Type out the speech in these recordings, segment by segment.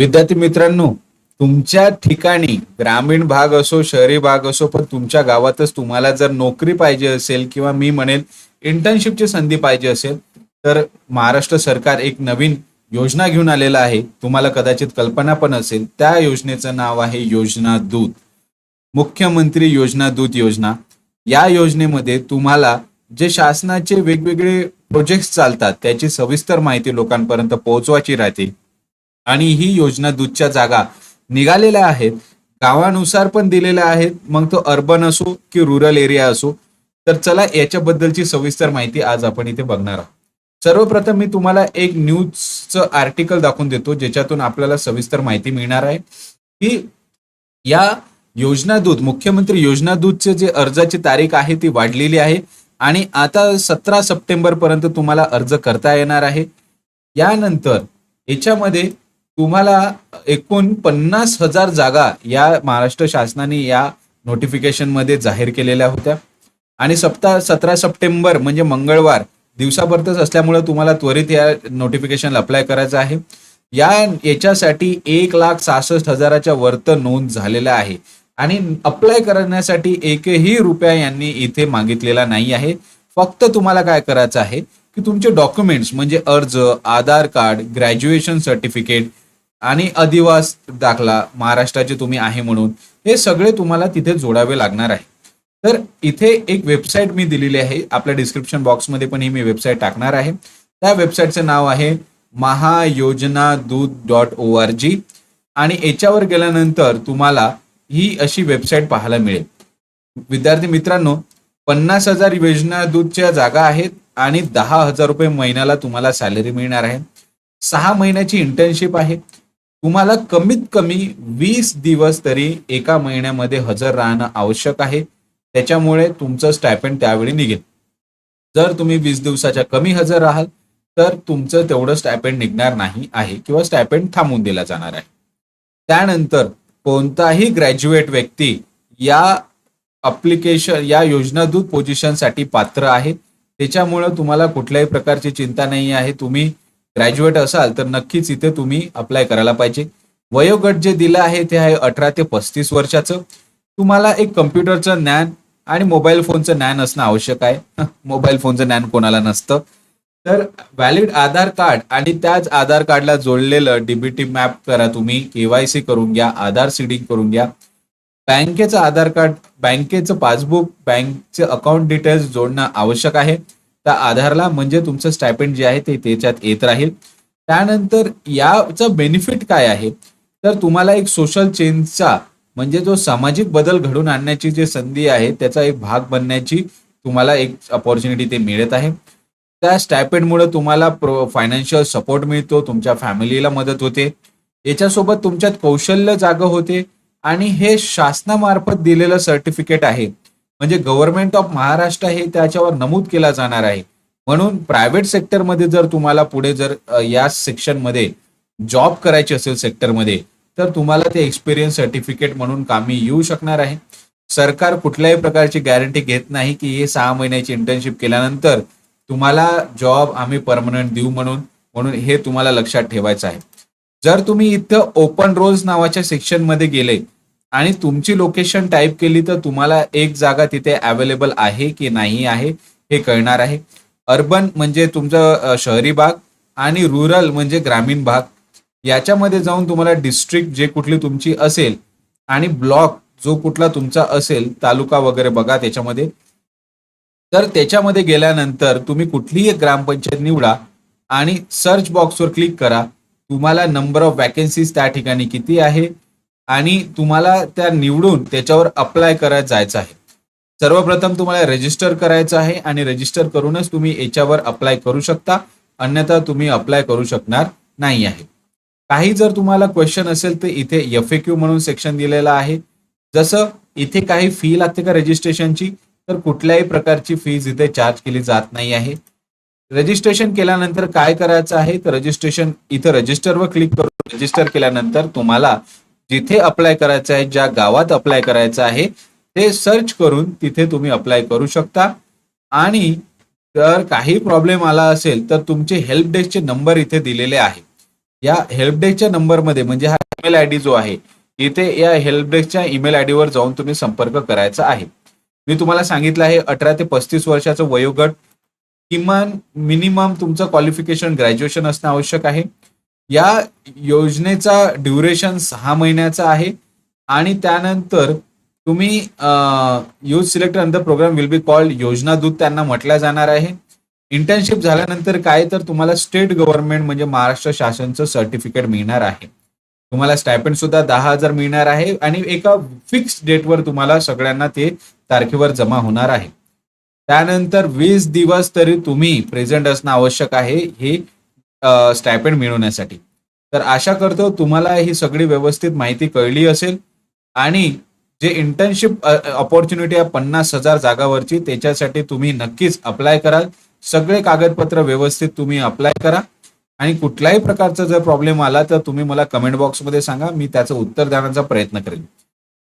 विद्यार्थी मित्रांनो तुमच्या ठिकाणी ग्रामीण भाग असो शहरी भाग असो पण तुमच्या गावातच तुम्हाला जर नोकरी पाहिजे असेल किंवा मी म्हणेल इंटर्नशिपची संधी पाहिजे असेल तर महाराष्ट्र सरकार एक नवीन योजना घेऊन आलेला आहे. तुम्हाला कदाचित कल्पना पण असेल त्या योजनेचं नाव आहे योजना दूत. मुख्यमंत्री योजना दूत योजना. या योजनेमध्ये तुम्हाला जे शासनाचे वेगवेगळे प्रोजेक्ट्स चालतात त्याची सविस्तर माहिती लोकांपर्यंत पोहोचवायची राहते आणि ही योजना दूधच्या जागा निघालेल्या आहेत. गावानुसार पण दिलेल्या आहेत. मग तो अर्बन असो की रुरल एरिया असो. तर चला याच्याबद्दलची सविस्तर माहिती आज आपण इथे बघणार आहोत. सर्वप्रथम मी तुम्हाला एक न्यूजचं आर्टिकल दाखवून देतो ज्याच्यातून आपल्याला सविस्तर माहिती मिळणार आहे. की या योजना दूत मुख्यमंत्री योजना दूतचे जे अर्जाची तारीख आहे ती वाढलेली आहे. आणि आता सतरा सप्टेंबर पर्यंत तुम्हाला अर्ज करता येणार आहे. यानंतर याच्यामध्ये तुम्हाला एकूण पन्नास हजार जागा या महाराष्ट्र शासनाने या नोटिफिकेशनमध्ये जाहीर केलेल्या होत्या. आणि सप्ताह सतरा सप्टेंबर म्हणजे मंगळवार दिवसाभरतच असल्यामुळे तुम्हाला त्वरित या नोटिफिकेशन अप्लाय करायचं आहे. या याच्यासाठी एक लाख सहासष्ट हजाराच्या वर्त नोंद झालेला आहे. आणि अप्लाय करण्यासाठी एकही रुपया यांनी इथे मागितलेला नाही आहे. फक्त तुम्हाला काय करायचं आहे? की तुमचे डॉक्युमेंट्स म्हणजे अर्ज आधार कार्ड ग्रॅज्युएशन सर्टिफिकेट आणि अधिवास दाखला महाराष्ट्राचे तुम्ही आहे म्हणून हे सगळे तुम्हाला तिथे जोडावे लागणार आहे. तर इथे एक वेबसाईट मी दिलेली आहे आपल्या डिस्क्रिप्शन बॉक्समध्ये पण ही मी वेबसाईट टाकणार आहे. त्या वेबसाईटचं नाव आहे महायोजना दूत डॉट ओ आर जी आणि याच्यावर गेल्यानंतर तुम्हाला ही अशी वेबसाईट पाहायला मिळेल. विद्यार्थी मित्रांनो पन्नास हजार योजना दूतच्या जागा आहेत. आणि दहा हजार रुपये महिन्याला तुम्हाला सॅलरी मिळणार आहे. सहा महिन्याची इंटर्नशिप आहे. तुम्हाला कमीत कमी वीस दिवस तरी एका महिन्यामध्ये हजर राहणं आवश्यक आहे. त्याच्यामुळे तुमचं स्टायपेंड त्यावेळी निघेल. जर तुम्ही वीस दिवसाच्या कमी हजर राहाल तर तुमचं तेवढं स्टायपेंड निघणार नाही आहे किंवा स्टायपेंड थांबवून दिला जाणार आहे. त्यानंतर कोणताही ग्रॅज्युएट व्यक्ती या अप्लिकेशन या योजनादूत पोझिशनसाठी पात्र आहे. त्याच्यामुळं तुम्हाला कुठल्याही प्रकारची चिंता नाही आहे. तुम्ही ग्रॅज्युएट असाल तर नक्कीच इथे तुम्ही अप्लाय करायला पाहिजे. वयोगट जे दिलं आहे ते आहे अठरा ते पस्तीस वर्षाचं. तुम्हाला एक कम्प्युटरचं ज्ञान आणि मोबाईल फोनचं ज्ञान असणं आवश्यक आहे. मोबाईल फोनचं ज्ञान कोणाला नसतं. तर व्हॅलिड आधार कार्ड आणि त्याच आधार कार्डला जोडलेलं डीबीटी मॅप करा तुम्ही. केवायसी करून घ्या आधार सीडिंग करून घ्या. बँकेचं आधार कार्ड बँकेचं पासबुक बँकचे अकाउंट डिटेल्स जोडणं आवश्यक आहे. त्या आधारला म्हणजे तुमचं स्टायपेंड जे आहे ते त्याच्यात येत राहील. त्यानंतर याचं बेनिफिट काय आहे? तर तुम्हाला एक सोशल चेंजचा म्हणजे जो सामाजिक बदल घडून आणण्याची जी संधी आहे त्याचा एक भाग बनण्याची तुम्हाला एक अपॉर्च्युनिटी ते मिळत आहे. त्या स्टायपेंडमुळे तुम्हाला प्रो फायनान्शियल सपोर्ट मिळतो तुमच्या फॅमिलीला मदत होते. याच्यासोबत तुमच्यात कौशल्य जागं होते. आणि हे शासनामार्फत दिलेलं सर्टिफिकेट आहे. म्हणजे गव्हर्नमेंट ऑफ महाराष्ट्र हे त्याच्यावर नमूद केला जाणार आहे. म्हणून प्रायव्हेट सेक्टरमध्ये जर तुम्हाला पुढे जर या सेक्शनमध्ये जॉब करायची असेल सेक्टरमध्ये तर तुम्हाला ते एक्सपिरियन्स सर्टिफिकेट म्हणून कामी येऊ शकणार आहे. सरकार कुठल्याही प्रकारची गॅरंटी घेत नाही की हे सहा महिन्याची इंटर्नशिप केल्यानंतर तुम्हाला जॉब आम्ही परमनंट देऊ म्हणून म्हणून हे तुम्हाला लक्षात ठेवायचं आहे. जर तुम्ही इथं ओपन रोल्स नावाच्या सेक्शनमध्ये गेले आणि तुमची लोकेशन टाईप केली तर तुम्हाला एक जागा तिथे अवेलेबल आहे की नाही आहे हे कळणार आहे. अर्बन म्हणजे तुमचं शहरी भाग आणि रुरल म्हणजे ग्रामीण भाग. याच्यामध्ये जाऊन तुम्हाला डिस्ट्रिक्ट जे कुठली तुमची असेल आणि ब्लॉक जो कुठला तुमचा असेल तालुका वगैरे बघा त्याच्यामध्ये. तर त्याच्यामध्ये गेल्यानंतर तुम्ही कुठलीही ग्रामपंचायत निवडा आणि सर्च बॉक्सवर क्लिक करा. तुम्हाला नंबर ऑफ वॅकन्सीज त्या ठिकाणी किती आहे? आणि तुम्हाला त्या निवडून त्याच्यावर अप्लाय करत जायचं आहे. सर्वप्रथम तुम्हाला रजिस्टर करायचं आहे आणि रजिस्टर करूनच तुम्ही याच्यावर अप्लाय करू शकता. अन्यथा तुम्ही अप्लाय करू शकणार नाही आहे. काही जर तुम्हाला क्वेश्चन असेल तर इथे एफ क्यू म्हणून सेक्शन दिलेलं आहे. जसं इथे काही फी लागते का रजिस्ट्रेशनची तर कुठल्याही प्रकारची फीज इथे चार्ज केली जात नाही आहे. रजिस्ट्रेशन केल्यानंतर काय करायचं आहे? तर रजिस्ट्रेशन इथं रजिस्टरवर क्लिक करून रजिस्टर केल्यानंतर तुम्हाला जिथे अप्लाय करायचं आहे ज्या गावात अप्लाय करायचं आहे ते सर्च करून तिथे तुम्ही अप्लाय करू शकता. आणि जर काही प्रॉब्लेम आला असेल तर तुमचे हेल्प डेस्कचे नंबर इथे दिलेले आहे. या हेल्पडेस्कच्या नंबरमध्ये म्हणजे हा ईमेल आय डी जो आहे इथे या हेल्प डेस्कच्या ईमेल आय डीवर जाऊन तुम्ही संपर्क करायचा आहे. मी तुम्हाला सांगितलं आहे अठरा ते पस्तीस वर्षाचं वयोगट किमान मिनिमम तुमचं क्वालिफिकेशन ग्रॅज्युएशन असणं आवश्यक आहे. या योजनेचा ड्युरेशन सहा महिन्याचा आहे आणि त्यानंतर तुम्ही youth selector under program will be called योजना दूत त्यांना म्हटल्या जाणार आहे. इंटर्नशिप झाल्यानंतर काय तर तुम्हाला स्टेट गव्हर्नमेंट म्हणजे महाराष्ट्र शासनचं सर्टिफिकेट मिळणार आहे. तुम्हाला स्टायपेंड सुद्धा दहा हजार मिळणार आहे आणि एका फिक्स डेटवर तुम्हाला सगळ्यांना ते तारखेवर जमा होणार आहे. त्यानंतर वीस दिवस तरी तुम्ही प्रेझेंट असणं आवश्यक आहे हे स्टायपेंड मिळवण्यासाठी. तर आशा करतो तुम्हाला ही सगळी व्यवस्थित माहिती कळली असेल आणि जे इंटर्नशिप ऑपॉर्च्युनिटी आहे पन्नास हजार जागावरची त्याच्यासाठी तुम्ही नक्कीच अप्लाय कराल. सगळे कागदपत्र व्यवस्थित तुम्ही अप्लाय करा. आणि कुठल्याही प्रकारचा जर प्रॉब्लेम आला तर तुम्ही मला कमेंट बॉक्समध्ये सांगा मी त्याचं उत्तर देण्याचा प्रयत्न करेन.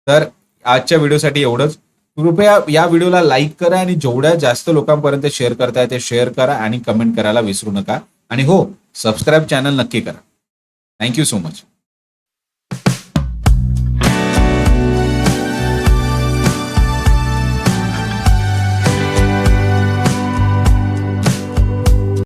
तर आजच्या व्हिडिओसाठी एवढंच. कृपया या व्हिडिओला लाईक करा आणि जेवढ्या जास्त लोकांपर्यंत शेअर करताय ते शेअर करा आणि कमेंट करायला विसरू नका. आणि हो सबस्क्राईब चॅनल नक्की करा. Thank you so much.